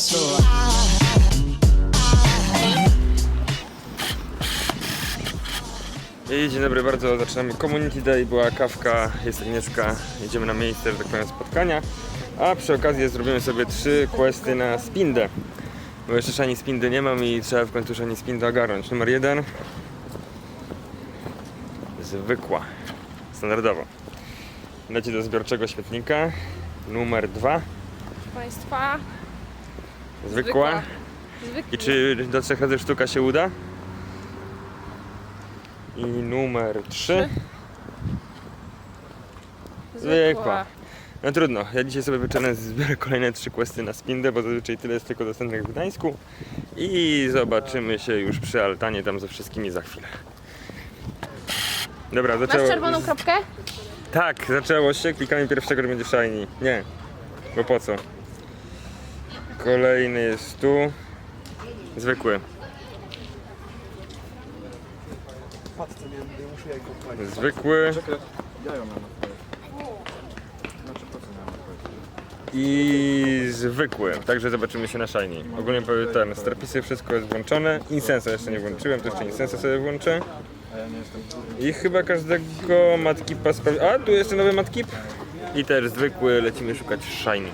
floor. I dzień dobry bardzo, zaczynamy Community Day, była kawka, jest Agnieszka, jedziemy na miejsce, że tak powiem, spotkania. A przy okazji zrobimy sobie trzy questy na spindę. Bo jeszcze szani spindy nie mam i trzeba w końcu szani spindę ogarnąć. Numer jeden. Zwykła. Standardowo. Leci do zbiorczego świetnika. Numer dwa. Państwa. Zwykła. Zwykły. I czy do trzech razy sztuka się uda? I numer trzy. Zwykła. No trudno, ja dzisiaj sobie wieczorem zbiorę kolejne trzy questy na spindę, bo zazwyczaj tyle jest tylko dostępnych w Gdańsku. I zobaczymy się już przy altanie tam ze wszystkimi za chwilę. Dobra, Masz zaczęło... czerwoną kropkę? Tak, zaczęło się, klikamy pierwszego, że będzie shiny. Nie, bo po co? Kolejny jest tu. Zwykły. Zwykły i zwykły. Także zobaczymy się na shiny. Ogólnie powiem ten, starpisy wszystko jest włączone. Insensa jeszcze nie włączyłem, to jeszcze Insensa sobie włączę. I chyba każdego matkipa sprawi... A, tu jeszcze nowy matkip. I też zwykły, lecimy szukać shiny.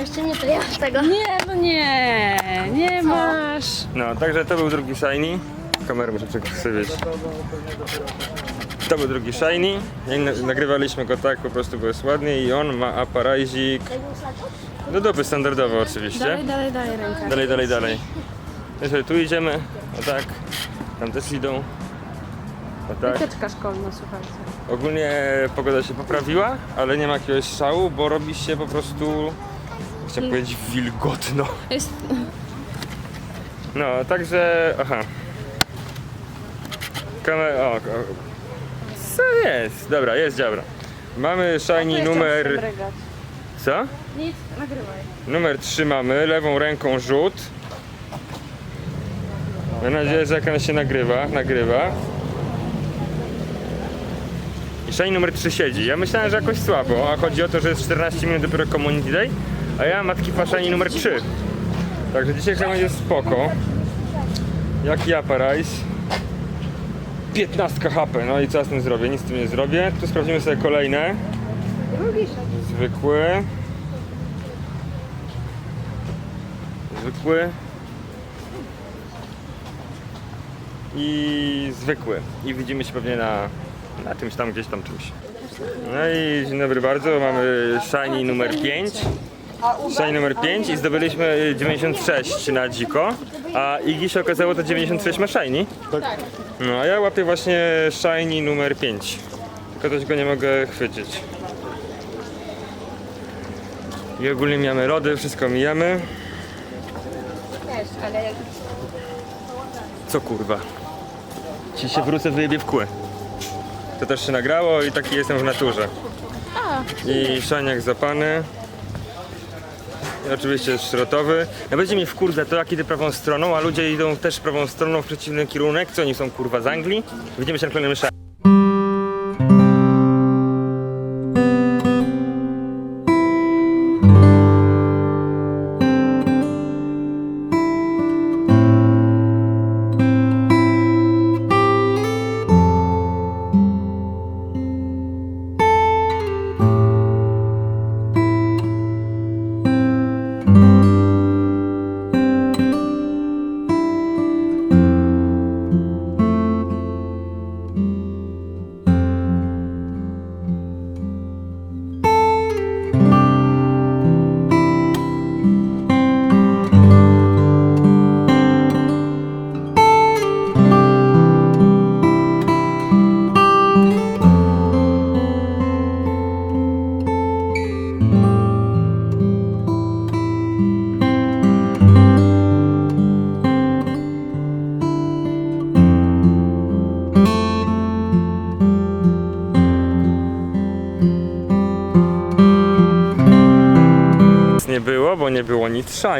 Jeszcze nie czuję tego. Nie, no nie, nie masz. No, także to był drugi shiny. Kamerę muszę przekrywać. To był drugi shiny. I na- nagrywaliśmy go tak, po prostu bo jest ładnie i on ma aparajzik do dupy standardowo oczywiście. Dalej, dalej, dalej rękę. Dalej, dalej, dalej. I sobie tu idziemy, o tak. Tam też idą. O tak. Szkolna, słuchajcie. Ogólnie pogoda się poprawiła, ale nie ma jakiegoś szału, bo robi się po prostu, chciałem powiedzieć, wilgotno. Jest... No, także, aha. Kamer... O, o. Co jest? Dobra, jest dziabra. Mamy shiny numer... Co? Nic, nagrywaj. Numer 3 mamy, lewą ręką rzut. Mam nadzieję, że ekran się nagrywa, nagrywa. I shiny numer 3 siedzi. Ja myślałem, że jakoś słabo, a chodzi o to, że jest 14 minut dopiero Community Day, a ja matki shiny numer 3. Także dzisiaj chyba będzie spoko. Jak ja parajs. 15 HP, no i co ja z tym zrobię? Nic z tym nie zrobię. Tu sprawdzimy sobie kolejne. Zwykły. Zwykły. I zwykły. I widzimy się pewnie na, na czymś tam, gdzieś tam czymś. No i dzień dobry bardzo, mamy shiny numer 5. Shiny numer 5 i zdobyliśmy 96 na dziko. A Igi się okazało to 96 ma shiny. Tak. No a ja łapię właśnie shiny numer 5. Tylko też go nie mogę chwycić. I ogólnie mijamy lody, wszystko mijamy. Co kurwa? Ci się wrócę, wyjebie w kły. To też się nagrało i taki jestem w naturze. I szaniak zapany. Oczywiście szrotowy. No będzie mi wkurza to, jak idę prawą stroną, a ludzie idą też prawą stroną w przeciwny kierunek. Co oni są kurwa z Anglii? Widzimy się na kolejnym szaniu.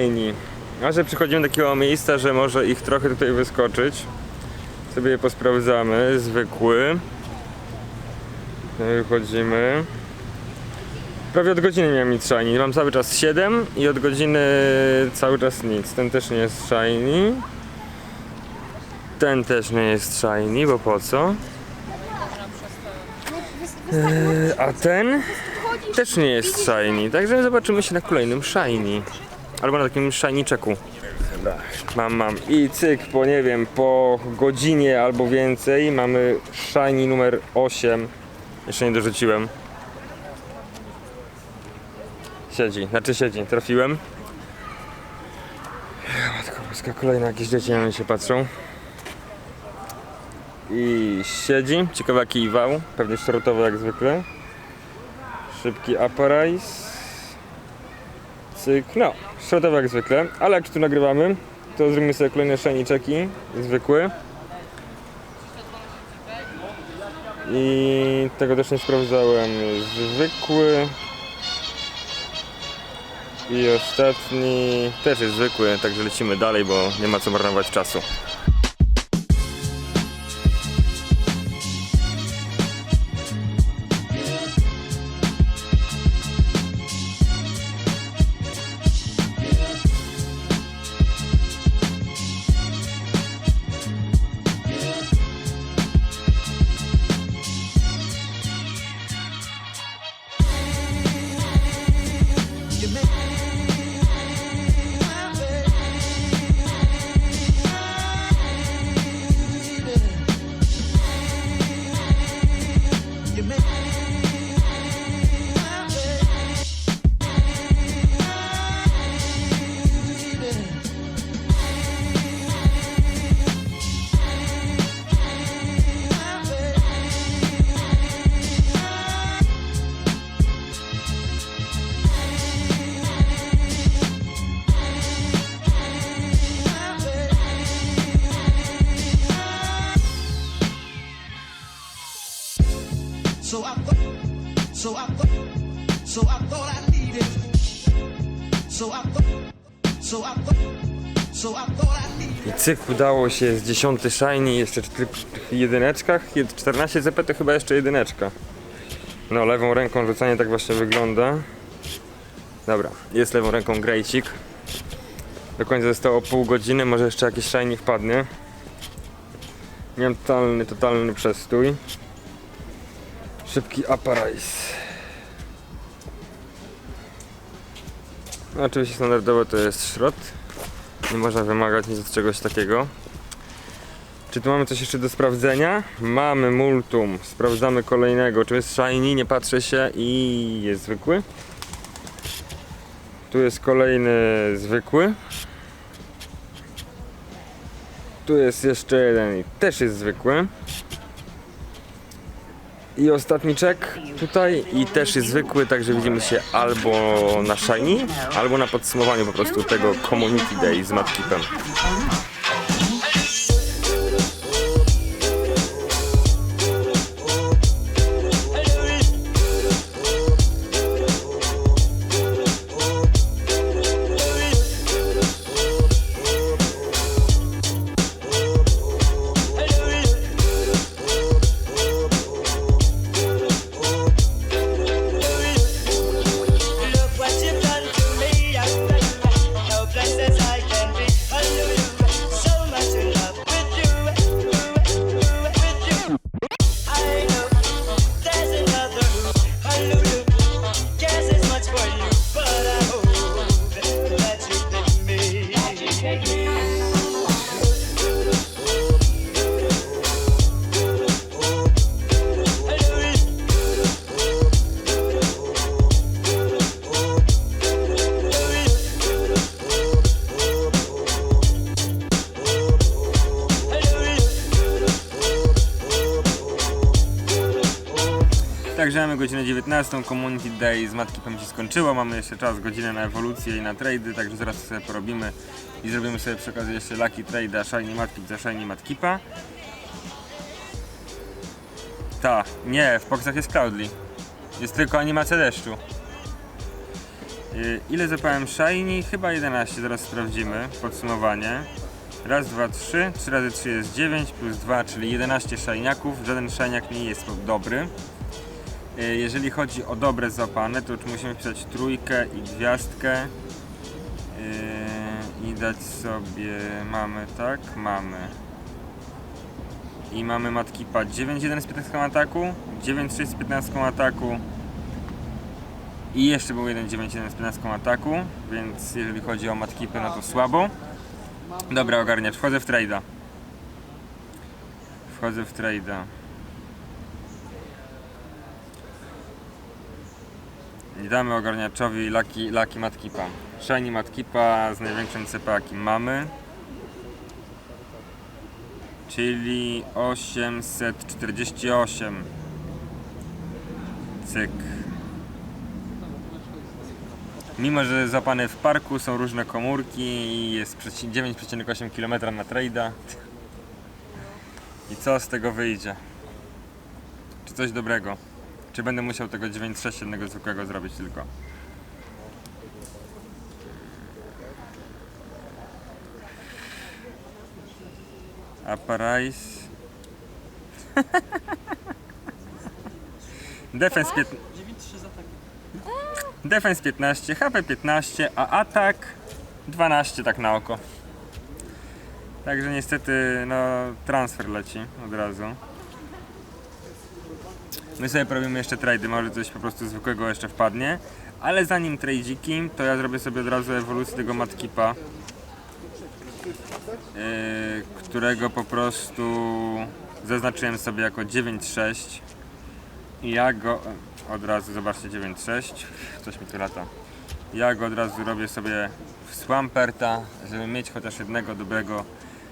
Shiny. A że przychodzimy do takiego miejsca, że może ich trochę tutaj wyskoczyć. Sobie je posprawdzamy. Zwykły. Wychodzimy. Prawie od godziny miałem nic shiny. Mam cały czas 7 i od godziny cały czas nic. Ten też nie jest shiny. Ten też nie jest shiny, bo po co? Eee, a ten też nie jest shiny. Także zobaczymy się na kolejnym shiny. Albo na takim. Dobra, mam, mam. I cyk, po nie wiem, po godzinie albo więcej mamy shiny numer 8. Jeszcze nie dorzuciłem. Siedzi, znaczy siedzi, trafiłem. Matko boska, kolejne jakieś dzieci na mnie się patrzą. I siedzi, ciekawe jaki wał, pewnie szrotowy jak zwykle. Szybki aparajs. Cyk, no, szrotowy jak zwykle, ale jak tu nagrywamy, to zrobimy sobie kolejne shiny zwykły. I tego też nie sprawdzałem, zwykły. I ostatni też jest zwykły, także lecimy dalej, bo nie ma co marnować czasu. I cyk, udało się z 10 shiny, jeszcze w tych jedyneczkach, Jed- 14 ZP to chyba jeszcze jedyneczka. No, lewą ręką rzucanie tak właśnie wygląda. Dobra, jest lewą ręką grejcik. Do końca zostało pół godziny, może jeszcze jakieś shiny wpadnie. Miałem totalny, totalny przestój. Szybki aparajs. No, oczywiście standardowo to jest szrot. Nie można wymagać nic od czegoś takiego. Czy tu mamy coś jeszcze do sprawdzenia? Mamy multum. Sprawdzamy kolejnego. Czy jest shiny? Nie patrzę się i jest zwykły. Tu jest kolejny zwykły. Tu jest jeszcze jeden i też jest zwykły. I ostatni check tutaj i też jest zwykły, także widzimy się albo na Shiny, albo na podsumowaniu po prostu tego Community Day z Madkipem. Godzinę 19, Community Day z Matkipem się skończyło, mamy jeszcze czas, godzinę na ewolucję i na trady, także zaraz sobie porobimy i zrobimy sobie przy okazji jeszcze Lucky Trade'a Shiny Matkip za Shiny Matkipa. Ta, nie, w boksach jest Cloudly. Jest tylko animacja deszczu. Y, Ile zapałem shiny? Chyba 11, zaraz sprawdzimy. Podsumowanie. Raz, dwa, trzy. 3 razy 3 jest 9 plus 2, czyli 11 shiniaków. Żaden shiniak nie jest dobry. Y, Jeżeli chodzi o dobre zapane, to już musimy wpisać trójkę i gwiazdkę. Yy, I dać sobie, mamy tak, mamy. I mamy matkipa 9, 1 z 15 ataku, 9, 6 z 15 ataku. I jeszcze był 1, 9, 1 z 15 ataku, więc jeżeli chodzi o matkipy, no to słabo. Dobra, ogarniacz, wchodzę w trade'a. Wchodzę w trade'a. I damy ogarniaczowi Lucky, Lucky Matkipa. Shiny Matkipa z największym CP jaki mamy. Czyli 848. Cyk. Mimo, że zapane w parku są różne komórki i jest przeci- 9,8 km na trade'a. I co z tego wyjdzie? Czy coś dobrego? Czy będę musiał tego 9.6 jednego zwykłego zrobić tylko? Aparais. Defense 15. Defense 15, HP 15, a atak 12 tak na oko. Także niestety no transfer leci od razu. My sobie porobimy jeszcze trady, może coś po prostu zwykłego jeszcze wpadnie. Ale zanim tradziki, to ja zrobię sobie od razu ewolucję tego matkipa. Yy, którego po prostu zaznaczyłem sobie jako 9.6 i ja go od razu, zobaczcie 9.6 coś mi tu lata ja go od razu robię sobie w Swamperta, żeby mieć chociaż jednego dobrego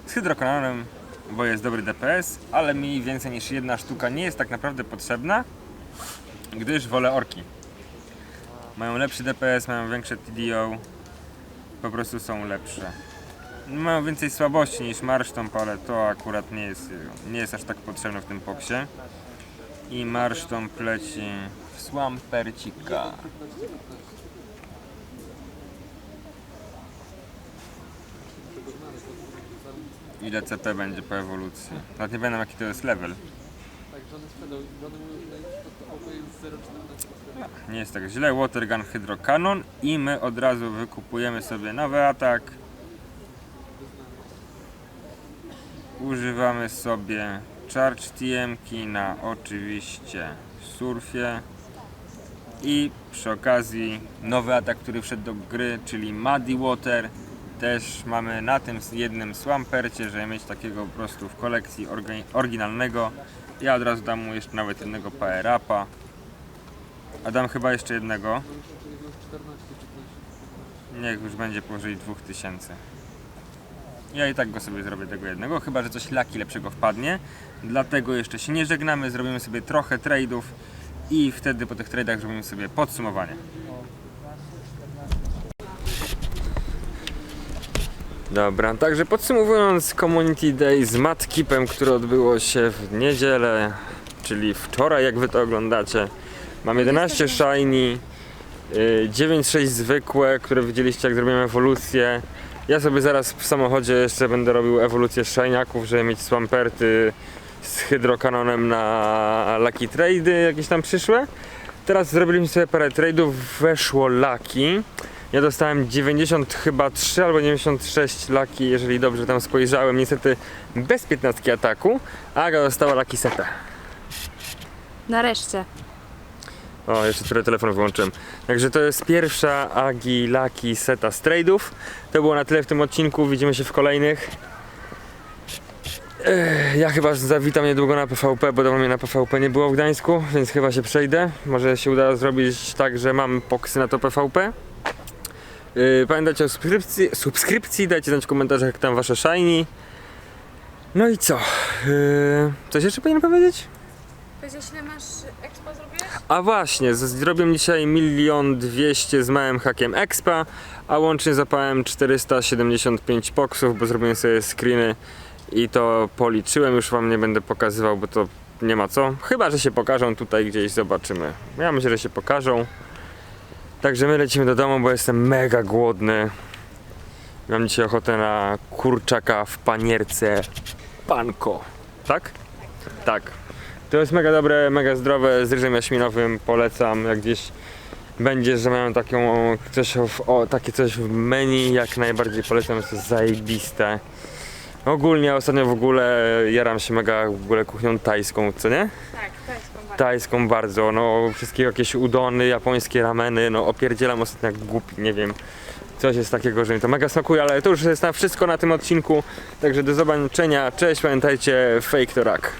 z hydrokanonem, bo jest dobry DPS, ale mi więcej niż jedna sztuka nie jest tak naprawdę potrzebna, gdyż wolę orki. Mają lepszy DPS, mają większe TDO, po prostu są lepsze. Mają więcej słabości niż marsztomp, ale to akurat nie jest, nie jest aż tak potrzebne w tym poksie. I marsztomp leci w Swampercika. Ile CP będzie po ewolucji? Nawet nie pamiętam jaki to jest level. Nie jest tak źle. Watergun Hydro Cannon i my od razu wykupujemy sobie nowy atak. Używamy sobie Charge TM-ki na oczywiście surfie. I przy okazji nowy atak, który wszedł do gry, czyli Muddy Water. Też mamy na tym jednym Swampercie, żeby mieć takiego po prostu w kolekcji oryginalnego. Ja od razu dam mu jeszcze nawet jednego Power Upa. A dam chyba jeszcze jednego. Niech już będzie powyżej 2000. Ja i tak go sobie zrobię tego jednego, chyba że coś laki lepszego wpadnie. Dlatego jeszcze się nie żegnamy, zrobimy sobie trochę tradeów i wtedy po tych tradeach zrobimy sobie podsumowanie. Dobra, także podsumowując Community Day z Matkipem, które odbyło się w niedzielę, czyli wczoraj jak wy to oglądacie. Mam 11 shiny, y, 9-6 zwykłe, które widzieliście jak zrobiłem ewolucję. Ja sobie zaraz w samochodzie jeszcze będę robił ewolucję shiniaków, żeby mieć swamperty z hydrokanonem na Lucky Trade jakieś tam przyszłe. Teraz zrobiliśmy sobie parę trade'ów, weszło Lucky. Ja dostałem 90 chyba 3 albo 96 laki, jeżeli dobrze tam spojrzałem, niestety bez 15 ataku, a Aga dostała laki setę. Nareszcie. O, jeszcze trochę telefon wyłączyłem. Także to jest pierwsza Agi Laki seta z trade'ów. To było na tyle w tym odcinku, widzimy się w kolejnych. Ja chyba zawitam niedługo na PvP, bo dawno mnie na PvP nie było w Gdańsku, więc chyba się przejdę. Może się uda zrobić tak, że mam poksy na to PvP. Yy, Pamiętajcie o subskrypcji, subskrypcji, dajcie znać w komentarzach jak tam wasze shiny. No i co? Yy, coś jeszcze powinien powiedzieć? Powiedziałeś, ile masz expo zrobiłeś? A właśnie, z- zrobiłem dzisiaj milion dwieście z małym hakiem expa, a łącznie zapałem 475 poksów, bo zrobiłem sobie screeny i to policzyłem, już wam nie będę pokazywał, bo to nie ma co. Chyba, że się pokażą tutaj gdzieś, zobaczymy. Ja myślę, że się pokażą. Także my lecimy do domu, bo jestem mega głodny. Mam dzisiaj ochotę na kurczaka w panierce panko. Tak? Tak. To jest mega dobre, mega zdrowe, z ryżem jaśminowym, polecam, jak gdzieś będzie, że mają taką coś w, o, takie coś w menu, jak najbardziej polecam, jest to zajebiste. Ogólnie ostatnio w ogóle jaram się mega w ogóle kuchnią tajską, co nie? Tak, bardzo. Tajską bardzo, no wszystkie jakieś udony, japońskie rameny, no opierdzielam ostatnio jak głupi, nie wiem. Coś jest takiego, że mi to mega smakuje, ale to już jest na wszystko na tym odcinku. Także do zobaczenia, cześć, pamiętajcie, fake to rak.